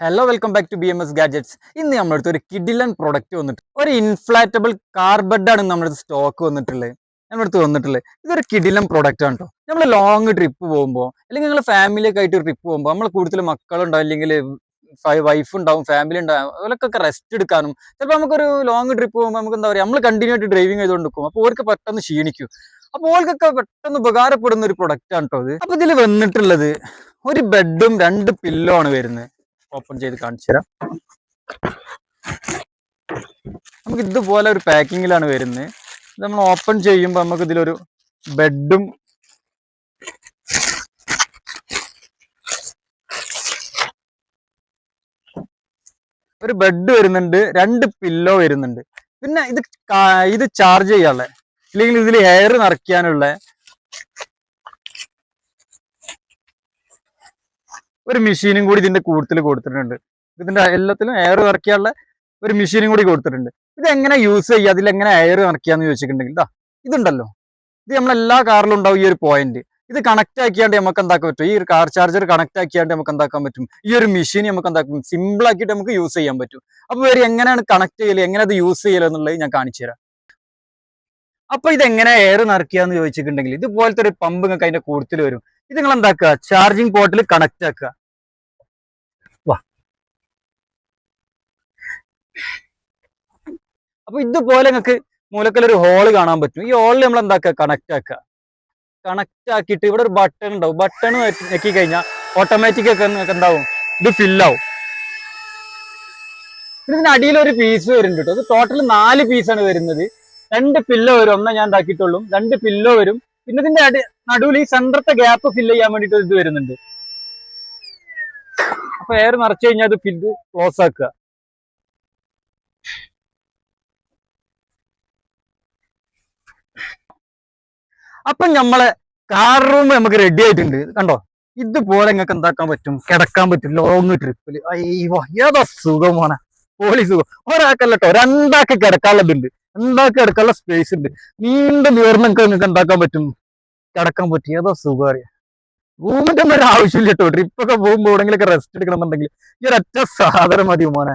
Hello welcome back to B M S gadgets ഇന്ന് നമ്മളടുത്ത് ഒരു കിഡിലൻ പ്രൊഡക്റ്റ് വന്നിട്ട് ഒരു ഇൻഫ്ലാറ്റബിൾ കാർബഡാണ് നമ്മുടെ അടുത്ത് സ്റ്റോക്ക് വന്നിട്ടുള്ളത് നമ്മുടെ അടുത്ത് വന്നിട്ടുള്ളത് ഇതൊരു കിഡിലൻ പ്രൊഡക്റ്റ് ആണ് കേട്ടോ നമ്മൾ ലോങ് ട്രിപ്പ് പോകുമ്പോൾ അല്ലെങ്കിൽ നിങ്ങൾ ഫാമിലിയൊക്കെ ആയിട്ട് ട്രിപ്പ് പോകുമ്പോൾ നമ്മൾ കൂടുതൽ മക്കളുണ്ടാവും അല്ലെങ്കിൽ വൈഫ് ഉണ്ടാവും ഫാമിലി ഉണ്ടാവും അവരൊക്കെ റെസ്റ്റ് എടുക്കാനും ചിലപ്പോൾ നമുക്കൊരു ലോങ് ട്രിപ്പ് പോകുമ്പോൾ നമുക്ക് എന്താ പറയുക നമ്മൾ കണ്ടിന്യൂ ആയിട്ട് ഡ്രൈവിംഗ് ചെയ്തുകൊണ്ട് നിൽക്കും അപ്പോൾ അവർക്ക് പെട്ടെന്ന് ക്ഷീണിക്കും. അപ്പോൾ ഓർക്കൊക്കെ പെട്ടെന്ന് ഉപകാരപ്പെടുന്ന ഒരു പ്രൊഡക്റ്റ് ആണ് കേട്ടോ അത് അപ്പോൾ ഇതിൽ വന്നിട്ടുള്ളത് ഒരു ബെഡും രണ്ട് പില്ലോ ആണ് വരുന്നത്. ഓപ്പൺ ചെയ്ത് കാണിച്ചു തരാം. നമുക്ക് ഇതുപോലെ ഒരു പാക്കിങ്ങിലാണ് വരുന്നത്. ഇത് നമ്മൾ ഓപ്പൺ ചെയ്യുമ്പോൾ നമുക്ക് ഇതിലൊരു ബെഡും ഒരു ബെഡ് വരുന്നുണ്ട് രണ്ട് പില്ലോ വരുന്നുണ്ട്. പിന്നെ ഇത് ഇത് ചാർജ് ചെയ്യാനുള്ള അല്ലെങ്കിൽ ഇതിൽ ഹെയർ നിറയ്ക്കാനുള്ള ഒരു മെഷീനും കൂടി ഇതിന്റെ കൂടുതൽ കൊടുത്തിട്ടുണ്ട്. ഇതിന്റെ എല്ലാത്തിലും എയർ നിറയ്ക്കാനുള്ള ഒരു മെഷീനും കൂടി കൊടുത്തിട്ടുണ്ട്. ഇത് എങ്ങനെ യൂസ് ചെയ്യുക? അതിൽ എങ്ങനെ എയർ നിറയ്ക്കാന്ന് ചോദിച്ചിട്ടുണ്ടെങ്കിൽ ഇതാ ഇതുണ്ടല്ലോ. ഇത് നമ്മളെല്ലാ കാറിലും ഉണ്ടാവും ഈ ഒരു പോയിന്റ് ഇത് കണക്ട് ആക്കിയാണ്ട് നമുക്ക് എന്താക്കാൻ പറ്റും? ഈ ഒരു കാർ ചാർജർ കണക്ട് ആക്കിയാണ്ട് നമുക്ക് എന്താക്കാൻ പറ്റും? ഈ ഒരു മെഷീൻ നമുക്ക് എന്താക്കും സിമ്പിൾ ആക്കിയിട്ട് നമുക്ക് യൂസ് ചെയ്യാൻ പറ്റും. അപ്പൊ വേറെ എങ്ങനെയാണ് കണക്ട് ചെയ്യൽ? എങ്ങനെ അത് യൂസ് ചെയ്യൽ എന്നുള്ളത് ഞാൻ കാണിച്ചു തരാം. അപ്പൊ ഇത് എങ്ങനെ എയർ നിറയ്ക്കാന്ന് ചോദിച്ചിട്ടുണ്ടെങ്കിൽ ഇതുപോലത്തെ ഒരു പമ്പ് നിങ്ങൾക്ക് അതിന്റെ കൂടുതൽ വരും. ഇത് നിങ്ങൾ എന്താക്കുക ചാർജിങ് പോർട്ടിൽ കണക്ട് ആക്കുക. അപ്പൊ ഇതുപോലെ നിങ്ങൾക്ക് മൂലക്കലൊരു ഹോൾ കാണാൻ പറ്റും. ഈ ഹോളിൽ നമ്മൾ എന്താക്കുക? കണക്ട് ആക്കുക. കണക്ട് ആക്കിയിട്ട് ഇവിടെ ഒരു ബട്ടൺ ഉണ്ടാവും. ബട്ടൺ ഞെക്കി കഴിഞ്ഞാൽ ഓട്ടോമാറ്റിക് ഒക്കെ നിങ്ങൾക്ക് എന്താവും? ഇത് ഫില്ലാവും ഇതിന് അടിയിൽ ഒരു പീസ് വരുന്നുണ്ട് കേട്ടോ. ഇത് ടോട്ടൽ നാല് പീസാണ് വരുന്നത്. രണ്ട് പില്ലോ വരും. ഒന്നേ ഞാൻ ഉണ്ടാക്കിയിട്ടുള്ളൂ രണ്ട് പില്ലോ വരും. പിന്നെ ഇതിന്റെ അടി നടുവിൽ ഈ സെന്ററത്തെ ഗ്യാപ്പ് ഫില്ല് ചെയ്യാൻ വേണ്ടിയിട്ട് ഇത് വരുന്നുണ്ട്. അപ്പൊ എയർ നിറച്ചു കഴിഞ്ഞാൽ അത് ഫില്ല് ക്ലോസ് ആക്കുക. അപ്പൊ നമ്മളെ കാർ റൂം നമുക്ക് റെഡി ആയിട്ടുണ്ട്. കണ്ടോ? ഇതുപോലെ നിങ്ങൾക്ക് എന്താക്കാൻ പറ്റും? കിടക്കാൻ പറ്റും. ലോങ് ട്രിപ്പിൽ അയ്യോ ഏതാ സുഖമാണ് പോളി സുഖം. ഒരാൾക്കല്ലോ രണ്ടാൾക്ക് കിടക്കാനുള്ളതുണ്ട്. രണ്ടാൾക്ക് കിടക്കാനുള്ള സ്പേസ് ഉണ്ട്. നീണ്ട നീർന്നൊക്കെ നിങ്ങൾക്ക് എന്താക്കാൻ പറ്റും? കിടക്കാൻ പറ്റും. ഏതോ സുഖം അറിയാം. റൂമിന്റെ ഒന്നും ഒരു ആവശ്യമില്ല കേട്ടോ ട്രിപ്പൊക്കെ പോകുമ്പോൾ എവിടെങ്കിലൊക്കെ റെസ്റ്റ് എടുക്കണമെന്നുണ്ടെങ്കിൽ ഈ ഒരൊറ്റ സാധനം മതി മോനെ.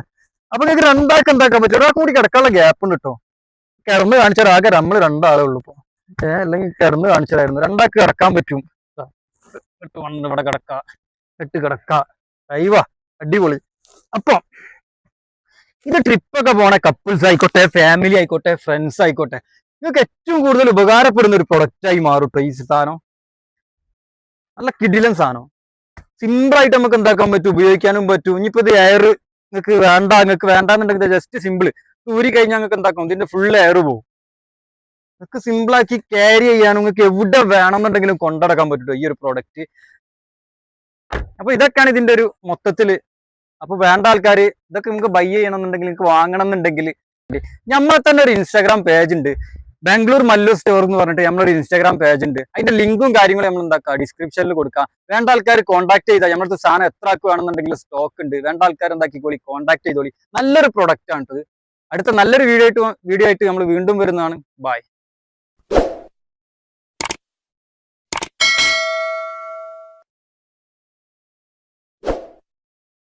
അപ്പൊ നിങ്ങൾക്ക് രണ്ടാൾക്ക് എന്താക്കാൻ പറ്റും? ഒരാൾക്ക് കൂടി കിടക്കാനുള്ള ഗ്യാപ്പ് ഉണ്ട് കേട്ടോ കിടന്ന് കാണിച്ചാൽ ആകെ നമ്മൾ രണ്ടാളേ ഉള്ളൂ ഇപ്പൊ. ഏ അല്ലെങ്കിൽ കിടന്ന് കാണിച്ചതായിരുന്നു. രണ്ടാക്ക് കിടക്കാൻ പറ്റും. എട്ട് വണ്ണം ഇവിടെ കിടക്ക. എട്ട് കിടക്ക. അയ്യവ അടിപൊളി. അപ്പൊ ഇത് ട്രിപ്പൊക്കെ പോണ കപ്പിൾസ് ആയിക്കോട്ടെ ഫാമിലി ആയിക്കോട്ടെ ഫ്രണ്ട്സ് ആയിക്കോട്ടെ നിങ്ങൾക്ക് ഏറ്റവും കൂടുതൽ ഉപകാരപ്പെടുന്ന ഒരു പ്രൊഡക്റ്റ് ആയി മാറും ട്ടോ ഈ സാധനം. നല്ല കിടിലൻ സാധനം. സിമ്പിൾ ആയിട്ട് നമുക്ക് എന്താക്കാൻ പറ്റും? ഉപയോഗിക്കാനും പറ്റും. ഇനിയിപ്പോ ഇത് എയർ നിങ്ങൾക്ക് വേണ്ട നിങ്ങൾക്ക് വേണ്ടാന്നുണ്ടെങ്കിൽ ജസ്റ്റ് സിമ്പിൾ ഊരി കഴിഞ്ഞാൽ നിങ്ങൾക്ക് എന്താക്കും? ഇതിന്റെ ഫുൾ എയർ പോകും നിങ്ങൾക്ക് സിമ്പിൾ ആക്കി ക്യാരി ചെയ്യാൻ നിങ്ങൾക്ക് എവിടെ വേണമെന്നുണ്ടെങ്കിലും കൊണ്ടടക്കാൻ പറ്റും ഈ ഒരു പ്രോഡക്റ്റ് അപ്പൊ ഇതൊക്കെയാണ് ഇതിന്റെ ഒരു മൊത്തത്തിൽ. അപ്പൊ വേണ്ട ആൾക്കാർ ഇതൊക്കെ നിങ്ങൾക്ക് ബൈ ചെയ്യണമെന്നുണ്ടെങ്കിൽ നിങ്ങൾക്ക് വാങ്ങണം എന്നുണ്ടെങ്കിൽ നമ്മളെ തന്നെ ഒരു ഇൻസ്റ്റാഗ്രാം പേജ് ഉണ്ട്. ബാംഗ്ലൂർ മല്ലു സ്റ്റോർ എന്ന് പറഞ്ഞിട്ട് നമ്മളൊരു ഇൻസ്റ്റാഗ്രാം പേജ് ഉണ്ട്. അതിന്റെ ലിങ്കും കാര്യങ്ങളും നമ്മൾ എന്താക്കുക ഡിസ്ക്രിപ്ഷനിൽ കൊടുക്കാം. വേണ്ട ആൾക്കാർ കോൺടാക്ട് ചെയ്താൽ നമ്മളടുത്ത് സാധനം എത്ര വേണമെന്നുണ്ടെങ്കിൽ സ്റ്റോക്ക് ഉണ്ട്. വേണ്ട ആൾക്കാർ എന്താക്കിക്കോളി? കോൺടാക്ട് ചെയ്തോളി. നല്ലൊരു പ്രൊഡക്റ്റ് ആണ് അടുത്ത നല്ലൊരു വീഡിയോ ആയിട്ട് വീഡിയോ ആയിട്ട് നമ്മൾ വീണ്ടും വരുന്നതാണ്. ബൈ